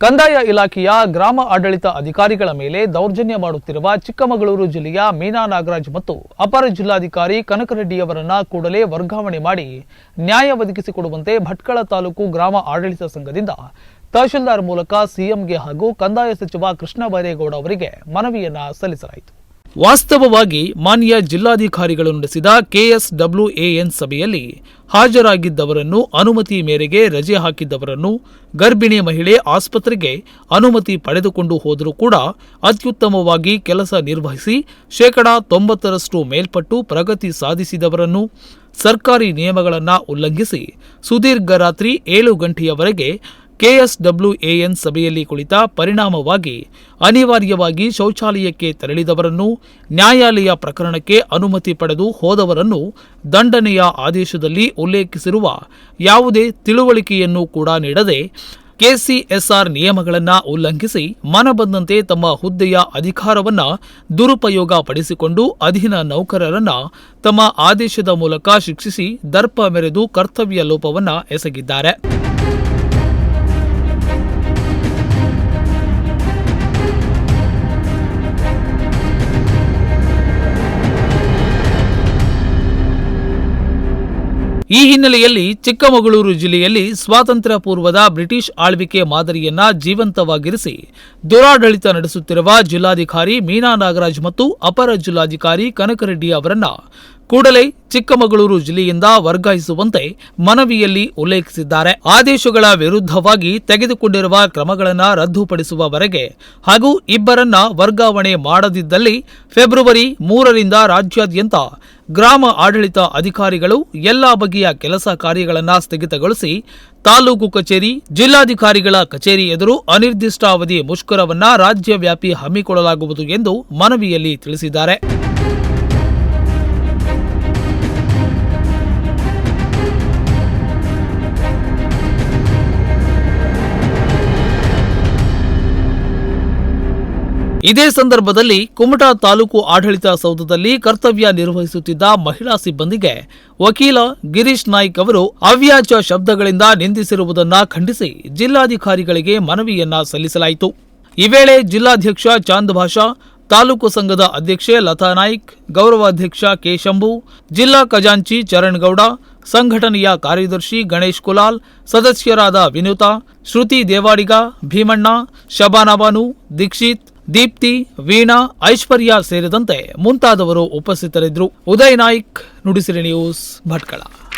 ಕಂದಾಯ ಇಲಾಖೆಯ ಗ್ರಾಮ ಆಡಳಿತ ಅಧಿಕಾರಿಗಳ ಮೇಲೆ ದೌರ್ಜನ್ಯ ಮಾಡುತ್ತಿರುವ ಚಿಕ್ಕಮಗಳೂರು ಜಿಲ್ಲೆಯ ಮೀನಾ ನಾಗರಾಜ್ ಮತ್ತು ಅಪರ ಜಿಲ್ಲಾಧಿಕಾರಿ ಕನಕರೆಡ್ಡಿಯವರನ್ನ ಕೂಡಲೇ ವರ್ಗಾವಣೆ ಮಾಡಿ ನ್ಯಾಯ ಒದಗಿಸಿಕೊಡುವಂತೆ ಭಟ್ಕಳ ತಾಲೂಕು ಗ್ರಾಮ ಆಡಳಿತ ಸಂಘದಿಂದ ತಹಶೀಲ್ದಾರ್ ಮೂಲಕ ಸಿಎಂಗೆ ಹಾಗೂ ಕಂದಾಯ ಸಚಿವ ಕೃಷ್ಣ ಬೈರೇಗೌಡ ಅವರಿಗೆ ಮನವಿಯನ್ನ ಸಲ್ಲಿಸಲಾಯಿತು. ವಾಸ್ತವವಾಗಿ ಮಾನ್ಯ ಜಿಲ್ಲಾಧಿಕಾರಿಗಳು ನಡೆಸಿದ ಕೆಎಸ್ಡಬ್ಲ್ಯೂಎಎನ್ ಸಭೆಯಲ್ಲಿ ಹಾಜರಾಗಿದ್ದವರನ್ನು ಅನುಮತಿ ಮೇರೆಗೆ ರಜೆ ಹಾಕಿದ್ದವರನ್ನು ಗರ್ಭಿಣಿ ಮಹಿಳೆ ಆಸ್ಪತ್ರೆಗೆ ಅನುಮತಿ ಪಡೆದುಕೊಂಡು ಹೋದರೂ ಕೂಡ ಅತ್ಯುತ್ತಮವಾಗಿ ಕೆಲಸ ನಿರ್ವಹಿಸಿ ಶೇಕಡಾ ತೊಂಬತ್ತರಷ್ಟು ಮೇಲ್ಪಟ್ಟು ಪ್ರಗತಿ ಸಾಧಿಸಿದವರನ್ನು ಸರ್ಕಾರಿ ನಿಯಮಗಳನ್ನು ಉಲ್ಲಂಘಿಸಿ ಸುದೀರ್ಘ ರಾತ್ರಿ ಏಳು ಗಂಟೆಯವರೆಗೆ ಕೆಎಸ್ಡಬ್ಲ್ಯೂಎಎನ್ ಸಭೆಯಲ್ಲಿ ಕುಳಿತ ಪರಿಣಾಮವಾಗಿ ಅನಿವಾರ್ಯವಾಗಿ ಶೌಚಾಲಯಕ್ಕೆ ತೆರಳಿದವರನ್ನು ನ್ಯಾಯಾಲಯ ಪ್ರಕರಣಕ್ಕೆ ಅನುಮತಿ ಪಡೆದು ಹೋದವರನ್ನು ದಂಡನೆಯ ಆದೇಶದಲ್ಲಿ ಉಲ್ಲೇಖಿಸಿರುವ ಯಾವುದೇ ತಿಳುವಳಿಕೆಯನ್ನು ಕೂಡ ನೀಡದೆ ಕೆಸಿಎಸ್ಆರ್ ನಿಯಮಗಳನ್ನು ಉಲ್ಲಂಘಿಸಿ ಮನಬಂದಂತೆ ತಮ್ಮ ಹುದ್ದೆಯ ಅಧಿಕಾರವನ್ನು ದುರುಪಯೋಗ ಪಡಿಸಿಕೊಂಡು ಅಧೀನ ನೌಕರರನ್ನ ತಮ್ಮ ಆದೇಶದ ಮೂಲಕ ಶಿಕ್ಷಿಸಿ ದರ್ಪ ಮೆರೆದು ಕರ್ತವ್ಯ ಲೋಪವನ್ನು ಎಸಗಿದ್ದಾರೆ. ಈ ಹಿನ್ನೆಲೆಯಲ್ಲಿ ಚಿಕ್ಕಮಗಳೂರು ಜಿಲ್ಲೆಯಲ್ಲಿ ಸ್ವಾತಂತ್ರ್ಯ ಪೂರ್ವದ ಬ್ರಿಟಿಷ್ ಆಳ್ವಿಕೆ ಮಾದರಿಯನ್ನ ಜೀವಂತವಾಗಿರಿಸಿ ದುರಾಡಳಿತ ನಡೆಸುತ್ತಿರುವ ಜಿಲ್ಲಾಧಿಕಾರಿ ಮೀನಾ ನಾಗರಾಜ್ ಮತ್ತು ಅಪರ ಜಿಲ್ಲಾಧಿಕಾರಿ ಕನಕರೆಡ್ಡಿ ಅವರನ್ನ ಕೂಡಲೇ ಚಿಕ್ಕಮಗಳೂರು ಜಿಲ್ಲೆಯಿಂದ ವರ್ಗಾಯಿಸುವಂತೆ ಮನವಿಯಲ್ಲಿ ಉಲ್ಲೇಖಿಸಿದ್ದಾರೆ. ಆದೇಶಗಳ ವಿರುದ್ಧವಾಗಿ ತೆಗೆದುಕೊಂಡಿರುವ ಕ್ರಮಗಳನ್ನು ರದ್ದುಪಡಿಸುವವರೆಗೆ ಹಾಗೂ ಇಬ್ಬರನ್ನ ವರ್ಗಾವಣೆ ಮಾಡದಿದ್ದಲ್ಲಿ ಫೆಬ್ರವರಿ ಮೂರರಿಂದ ರಾಜ್ಯಾದ್ಯಂತ ಗ್ರಾಮ ಆಡಳಿತ ಅಧಿಕಾರಿಗಳು ಎಲ್ಲ ಬಗೆಯ ಕೆಲಸ ಕಾರ್ಯಗಳನ್ನು ಸ್ಥಗಿತಗೊಳಿಸಿ ತಾಲೂಕು ಕಚೇರಿ, ಜಿಲ್ಲಾಧಿಕಾರಿಗಳ ಕಚೇರಿ ಎದುರು ಅನಿರ್ದಿಷ್ಟಾವಧಿ ಮುಷ್ಕರವನ್ನ ರಾಜ್ಯವ್ಯಾಪಿ ಹಮ್ಮಿಕೊಳ್ಳಲಾಗುವುದು ಎಂದು ಮನವಿಯಲ್ಲಿ ತಿಳಿಸಿದ್ದಾರೆ. ಇದೇ ಸಂದರ್ಭದಲ್ಲಿ ಕುಮಟಾ ತಾಲೂಕು ಆಡಳಿತ ಸೌಧದಲ್ಲಿ ಕರ್ತವ್ಯ ನಿರ್ವಹಿಸುತ್ತಿದ್ದ ಮಹಿಳಾ ಸಿಬ್ಬಂದಿಗೆ ವಕೀಲ ಗಿರೀಶ್ ನಾಯ್ಕ್ ಅವರು ಅವ್ಯಾಚ ಶಬ್ದಗಳಿಂದ ನಿಂದಿಸಿರುವುದನ್ನ ಖಂಡಿಸಿ ಜಿಲ್ಲಾಧಿಕಾರಿಗಳಿಗೆ ಮನವಿಯನ್ನ ಸಲ್ಲಿಸಲಾಯಿತು. ಈ ವೇಳೆ ಜಿಲ್ಲಾಧ್ಯಕ್ಷ ಚಾಂದ್ ಭಾಷಾ, ತಾಲೂಕು ಸಂಘದ ಅಧ್ಯಕ್ಷೆ ಲತಾ ನಾಯ್ಕ್, ಗೌರವಾಧ್ಯಕ್ಷ ಕೆ ಶಂಭು, ಜಿಲ್ಲಾ ಖಜಾಂಚಿ ಚರಣ್ ಗೌಡ, ಸಂಘಟನೆಯ ಕಾರ್ಯದರ್ಶಿ ಗಣೇಶ್ ಕುಲಾಲ್, ಸದಸ್ಯರಾದ ವಿನುತಾ, ಶ್ರುತಿ ದೇವಾಡಿಗ, ಭೀಮಣ್ಣ ಶಬಾನಬಾನು ದೀಕ್ಷಿತ್ ದೀಪ್ತಿ ವೀಣಾ ಐಶ್ವರ್ಯ ಸೇರಿದಂತೆ ಮುಂತಾದವರು ಉಪಸ್ಥಿತರಿದ್ದರು. ಉದಯ್ ನಾಯ್ಕ್ ನುಡಿಸಿರಿ ನ್ಯೂಸ್ ಭಟ್ಕಳ.